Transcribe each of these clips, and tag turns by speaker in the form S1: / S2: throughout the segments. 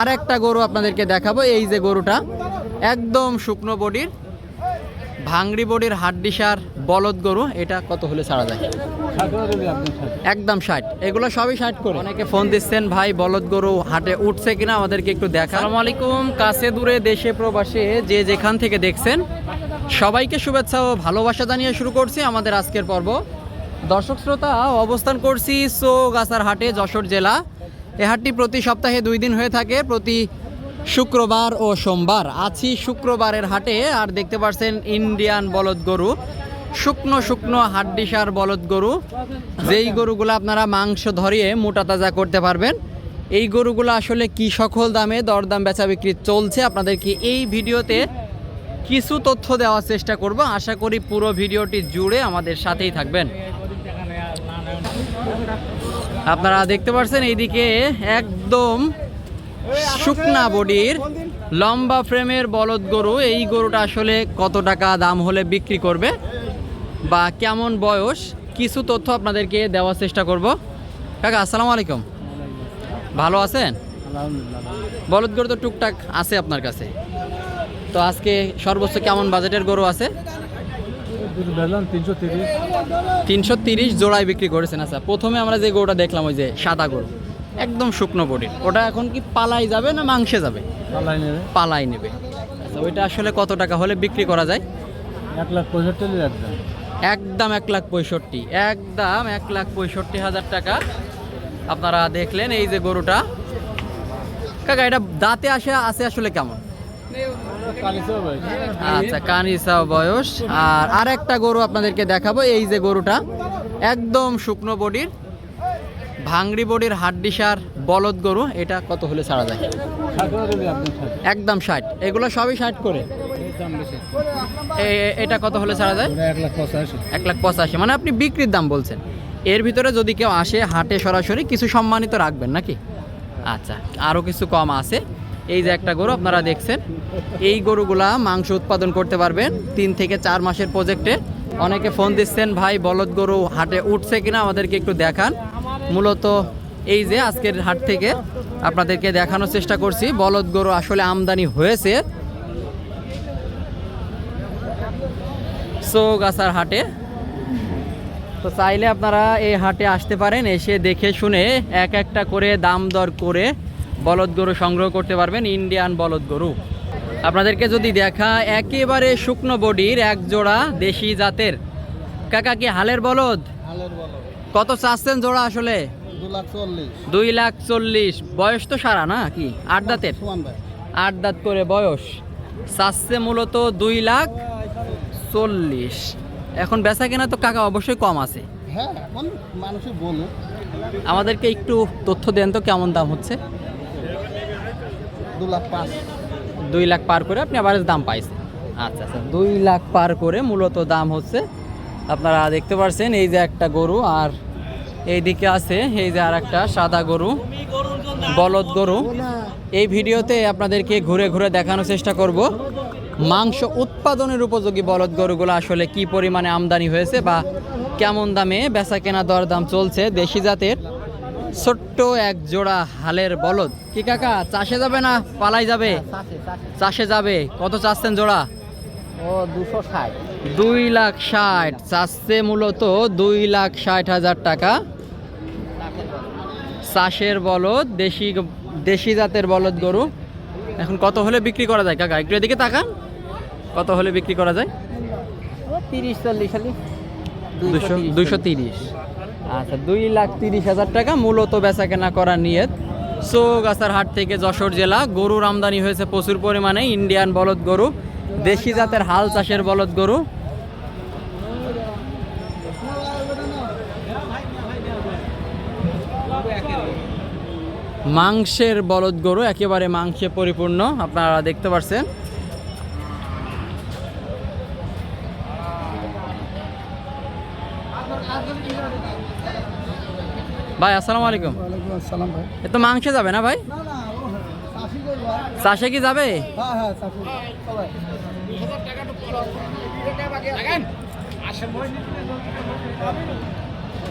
S1: আর একটা গরু আপনাদেরকে দেখাবো, এই যে গরুটা। একদম শুকনো বডির ভাংড়ি বডির হাড্ডিসার বলদ গরু, এটা কত হলে ছাড়া যায়? একদম ষাট। এগুলো সবই ষাট করে। অনেকে ফোন দিচ্ছেন, ভাই, বলদ গরু হাটে উঠছে কিনা? আমাদেরকে একটু দেখা আলাইকুম। কাছে দূরে, দেশে, প্রবাসে যে যেখান থেকে দেখছেন, সবাইকে শুভেচ্ছা ও ভালোবাসা জানিয়ে শুরু করছি আমাদের আজকের পর্ব। দর্শক শ্রোতা, অবস্থান করছি সোগাছার হাটে যশোর জেলা। এ হাটটি প্রতি সপ্তাহে দুই দিন হয়ে থাকে, প্রতি শুক্রবার ও সোমবার। আছি শুক্রবারের হাটে, আর দেখতে পাচ্ছেন ইন্ডিয়ান বলদ গরু। শুকনো শুকনো হাড্ডিসার বলদ গরু। যেই গরুগুলো আপনারা মাংস ধরিয়ে মোটা তাজা করতে পারবেন, এই গরুগুলো আসলে কি সকল দামে দরদাম বেচা বিক্রি চলছে আপনাদেরকে এই ভিডিওতে কিছু তথ্য দেওয়ার চেষ্টা করব। আশা করি পুরো ভিডিওটি জুড়ে আমাদের সাথেই থাকবেন। আপনারা দেখতে পাচ্ছেন এইদিকে একদম শুকনা বডির লম্বা ফ্রেমের বলদ গরু। এই গরুটা আসলে কত টাকা দাম হলে বিক্রি করবে বা কেমন বয়স, কিছু তথ্য আপনাদেরকে দেওয়ার চেষ্টা করব। কাকা, আসসালামু আলাইকুম। ভালো আছেন? বলদ গরু তো টুকটাক আছে আপনার কাছে। তো আজকে সর্বোচ্চ কেমন বাজেটের গরু আছে?
S2: তিনশো তিরিশ
S1: জোড়ায় বিক্রি করেছেন আচ্ছা। প্রথমে আমরা যে গরুটা দেখলাম ওই যে সাদা গরু একদম শুকনো বডির। ওটা এখন কি পালাই যাবে না মাংসে যাবে?
S2: পালাই নেবে।
S1: পালাই নেবে। আচ্ছা ওইটা আসলে কত টাকা হলে বিক্রি করা যায়?
S2: এক লাখ পঁয়ষট্টি একদম
S1: একদম এক লাখ পঁয়ষট্টি একদম এক লাখ পঁয়ষট্টি হাজার টাকা। আপনারা দেখলেন এই যে গরুটা। কাকা এটা দাঁতে আসে আছে আসলে কেমন? আচ্ছা কানিসা বয়স। আর আর একটা গরু আপনাদেরকে দেখাবো এই যে গরুটা একদম শুকনো বডির ভাংড়ি বডির হাড্ডিসার বলদ গরু। এটা কত হলে ছাড়া যায়? একদম ষাট। এগুলো সবই ষাট করে? এটা কত হলে ছাড়া যায়?
S2: এক লাখ পঁচাশি।
S1: এক লাখ পঁচাশি। মানে আপনি বিক্রির দাম বলছেন। এর ভিতরে যদি কেউ আসে হাটে সরাসরি কিছু সম্মানিত রাখবেন নাকি? আচ্ছা আরও কিছু কম আছে। এই যে একটা গরু, আপনারা দেখছেন। এই গরুগুলা মাংস উৎপাদন করতে পারবেন তিন থেকে চার মাসের প্রজেক্টে। অনেকে ফোন দিচ্ছেন, ভাই, বলদ গরু হাটে উঠছে কিনা আমাদেরকে একটু দেখান। মূলত এই যে আজকের হাট থেকে আপনাদেরকে দেখানোর চেষ্টা করছি, বলদ গরু আসলে আমদানি হয়েছে। চৌগাছার হাটে। তো চাইলে আপনারা এই হাটে আসতে পারেন, এসে দেখে শুনে এক একটা করে দাম দর করে বলদ গরু সংগ্রহ করতে পারবেন ইন্ডিয়ান বলদ গরু। আপনাদেরকে যদি দেখা একেবারে শুকনো বডির এক জোড়া দেশি জাতের। কাকা কি হালের বলদ? কত চাচ্ছেন জোড়া আসলে? দুই লাখ চল্লিশ। বয়স তো সারা না কি? আট দাঁতের? আট দাঁত করে বয়স। চাচ্ছে মূলত দুই লাখ চল্লিশ। এখন বেচা কেনা তো কাকা অবশ্যই কম আছে।
S2: হ্যাঁ
S1: আমাদেরকে একটু তথ্য দেন তো কেমন দাম হচ্ছে? দুই লাখ পার করে আপনি আবার দাম পাইছেন। আচ্ছা আচ্ছা দুই লাখ পার করে মূলত দাম হচ্ছে, আপনারা দেখতে পাচ্ছেন এই যে একটা গরু, আর এইদিকে আছে, এই যে আর একটা সাদা গরু, বলদ গরু। এই ভিডিওতে আপনাদেরকে ঘুরে ঘুরে দেখানোর চেষ্টা করব, মাংস উৎপাদনের উপযোগী বলদ গরুগুলো আসলে কি পরিমাণে আমদানি হয়েছে বা কেমন দামে বেচা কেনা দরদাম চলছে দেশি জাতের। ছোট্ট এক জোড়া হালের বলদ। কি কাকা চাষে যাবে না পালাই যাবে? চাষে যাবে। কত চাচ্ছেন জোড়া?
S2: ও দুশো ষাট।
S1: দুই লাখ ষাট। চাষছে মূলত দুই লাখ ষাট হাজার টাকা। চাষের বলদ দেশি দেশি জাতের বলদ গরু। এখন কত হলে বিক্রি করা যায় কাকা? একটু এদিকে তাকান। কত হলে বিক্রি করা যায়?
S2: তিরিশ চল্লিশ
S1: দুশো দুশো তিরিশ। আচ্ছা দুই লাখ তিরিশ হাজার টাকা মূলত বেচা কেনা করার নিয়ত। চৌগাছার হাট থেকে যশোর জেলা, গরুর আমদানি হয়েছে প্রচুর পরিমাণে, ইন্ডিয়ান বলদ গরু, দেশি জাতের হাল চাষের বলদ গরু। মাংসের বলদ গরু, একেবারে মাংসে পরিপূর্ণ, আপনারা দেখতে পাচ্ছেন ভাই আসসালামু আলাইকুম।
S2: আসসালাম ভাই।
S1: এ তো মাংস যাবে না ভাই?
S2: না চাষি
S1: কি যাবে?
S2: হ্যাঁ হ্যাঁ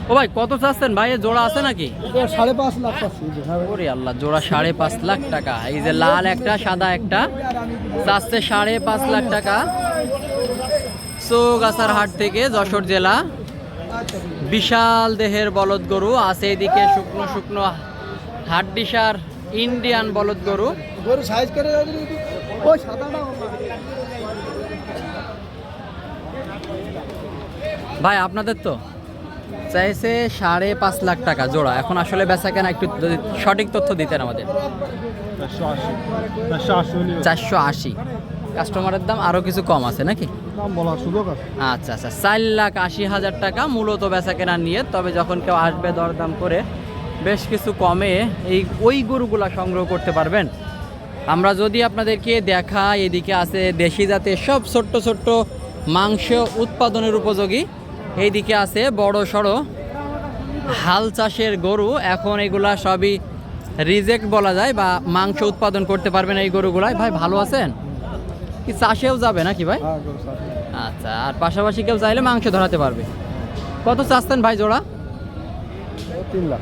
S1: ও ভাই কত চাচ্ছেন ভাই? জোড়া আছে নাকি?
S2: সাড়ে পাঁচ লাখ
S1: ওরে আল্লাহ জোড়া সাড়ে পাঁচ লাখ টাকা। এই যে লাল একটা সাদা একটা চাচ্ছে সাড়ে পাঁচ লাখ টাকা। চৌগাছার হাট থেকে যশোর জেলা। বিশাল দেহের বলদ গরু আছে এদিকে শুকনো শুকনো হাড্ডিসার ইন্ডিয়ান বলদ গরু।
S2: গরু সাইজ করে ওই সাদাটা
S1: ভাই আপনাদের তো চাইছে সাড়ে পাঁচ লাখ টাকা জোড়া। এখন আসলে বেচা কেনা একটু সঠিক তথ্য দিতেন আমাদের।
S2: চারশো আশি।
S1: কাস্টমারের দাম আরও কিছু কম আছে নাকি?
S2: দাম বলার সুযোগ আছে।
S1: আচ্ছা আচ্ছা চার লাখ আশি হাজার টাকা মূলত বেচা কেনা নিয়ে তবে যখন কেউ আসবে দরদাম করে বেশ কিছু কমে এই ওই গরুগুলা সংগ্রহ করতে পারবেন। আমরা যদি আপনাদেরকে দেখা এদিকে আছে দেশি জাতের সব ছোট্ট ছোট্ট মাংস উৎপাদনের উপযোগী। এইদিকে আছে বড় সড়ো হাল চাষের গরু। এখন এগুলা সবই রিজেক্ট বলা যায় বা মাংস উৎপাদন করতে পারবেন এই গরুগুলাই ভাই ভালো আছেন? কি চাষেও যাবে নাকি ভাই?
S2: হ্যাঁ
S1: আচ্ছা আর পাশাপাশি কেউ চাইলে মাংস ধরাতে পারবে। কত চাচ্ছেন ভাই জোড়া?
S2: তিন লাখ।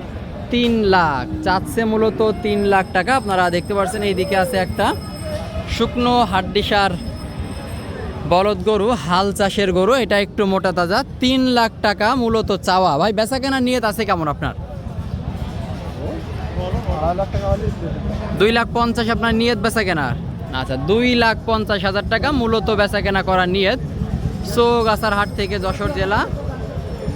S1: তিন লাখ। চাচ্ছে মূলত তিন লাখ টাকা। আপনারা দেখতে পাচ্ছেন এইদিকে আছে একটা শুকনো হাড্ডিসার বলদ গরু হাল চাষের গরু। এটা একটু মোটা তাজা। তিন লাখ টাকা মূলত চাওয়া। ভাই বেচা কেনা নিয়ত আছে কেমন আপনার? দুই লাখ পঞ্চাশ আপনার নিয়ত বেচা কেনার আচ্ছা দুই লাখ পঞ্চাশ হাজার টাকা মূলত বেচা কেনা করার নিয়ত। সোগাছার হাট থেকে যশোর জেলা।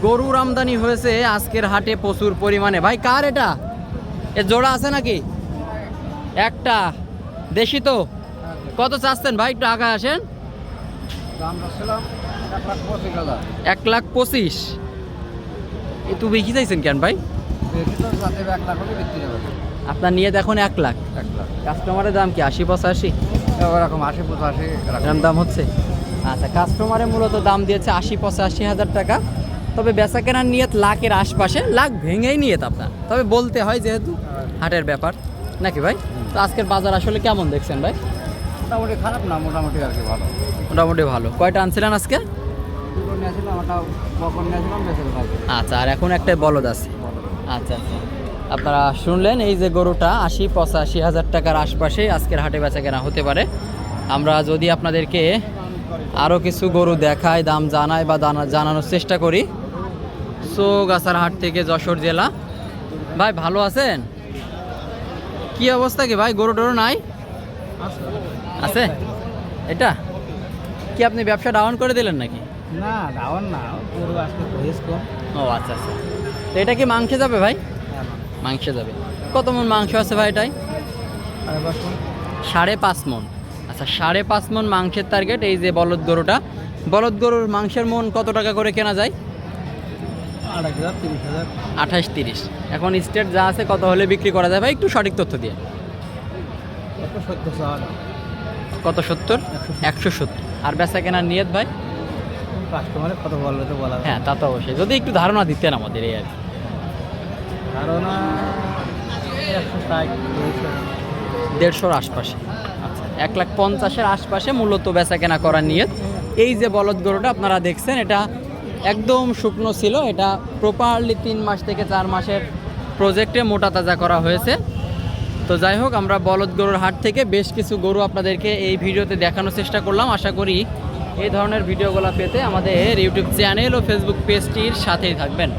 S1: গরুর আমদানি হয়েছে, আজকের হাটে প্রচুর পরিমাণে। ভাই, কার এটা? এ জোড়া আছে নাকি? একটা। দেশি তো? কত চাচ্ছেন ভাই, একটু আগে আসেন।
S2: এক লাখ পঁচিশ।
S1: এ, তুমি বেশি চাইছেন কেন ভাই? আপনার নিয়ে এখন এক লাখ।
S2: এক লাখ।
S1: কাস্টমারের দাম কি আশি পঁচাশি?
S2: ওরকম আশি পঁচাশি
S1: এরকম। দাম হচ্ছে? আচ্ছা কাস্টমারে মূলত দাম দিয়েছে আশি পঁচাশি হাজার টাকা। তবে বেচা কেনার নিয়ত লাখের আশপাশে লাখ ভেঙেই নিয়ত আপনার। তবে বলতে হয় যেহেতু হাটের ব্যাপার নাকি ভাই? তো আজকের বাজার আসলে কেমন দেখছেন ভাই?
S2: মোটামুটি খারাপ না মোটামুটি আর কি ভালো।
S1: মোটামুটি ভালো। কয়টা আনছিলেন আজকে? আচ্ছা আর এখন একটা বলদ আছে। আচ্ছা আচ্ছা। আপনারা শুনলেন এই যে গরুটা আশি পঁচাশি হাজার টাকার আশপাশে আজকের হাটে বেচা কেনা হতে পারে। আমরা যদি আপনাদেরকে আরও কিছু গরু দেখায় দাম জানাই বা জানানোর চেষ্টা করি। সোগাছার হাট থেকে যশোর জেলা। ভাই ভালো আছেন? কি অবস্থা কি ভাই? গরু টরু নাই? আছে? এটা? কি আপনি ব্যবসা ডাউন করে দিলেন নাকি?
S2: না ডাউন না গরু আজকে
S1: ও আচ্ছা আচ্ছা। তো এটা কি মাংসে যাবে ভাই? মাংসে যাবে। কত মন মাংস আছে ভাই এটাই? সাড়ে পাঁচ মন। আচ্ছা সাড়ে পাঁচ মন মাংসের টার্গেট এই যে বলদ গরুটা। বলদ গরুর মাংসের মন কত টাকা করে কেনা যায়? আঠাশ তিরিশ। এখন স্টেট যা আছে কত হলে বিক্রি করা যায় ভাই? একটু সঠিক তথ্য দিয়ে।
S2: কত
S1: কত সত্তর? একশো সত্তর। আর বেচা কেনার নিয়ত ভাই?
S2: কাস্টমারে কত বলবে তো বলা
S1: হ্যাঁ তা তো অবশ্যই। যদি একটু ধারণা দিতেন আমাদের এই আর কি।
S2: ষাট
S1: দেড়শোর আশপাশে। আচ্ছা এক লাখ পঞ্চাশের আশপাশে মূলত বেচা কেনা করার নিয়ে এই যে বলদ গরুটা আপনারা দেখছেন, এটা একদম শুকনো ছিল। এটা প্রপারলি তিন মাস থেকে চার মাসের প্রজেক্টে মোটা তাজা করা হয়েছে। তো যাই হোক, আমরা বলদ গরুর হাট থেকে বেশ কিছু গরু আপনাদেরকে এই ভিডিওতে দেখানোর চেষ্টা করলাম। আশা করি এই ধরনের ভিডিওগুলো পেতে আমাদের ইউটিউব চ্যানেল ও ফেসবুক পেজটির সাথেই থাকবেন।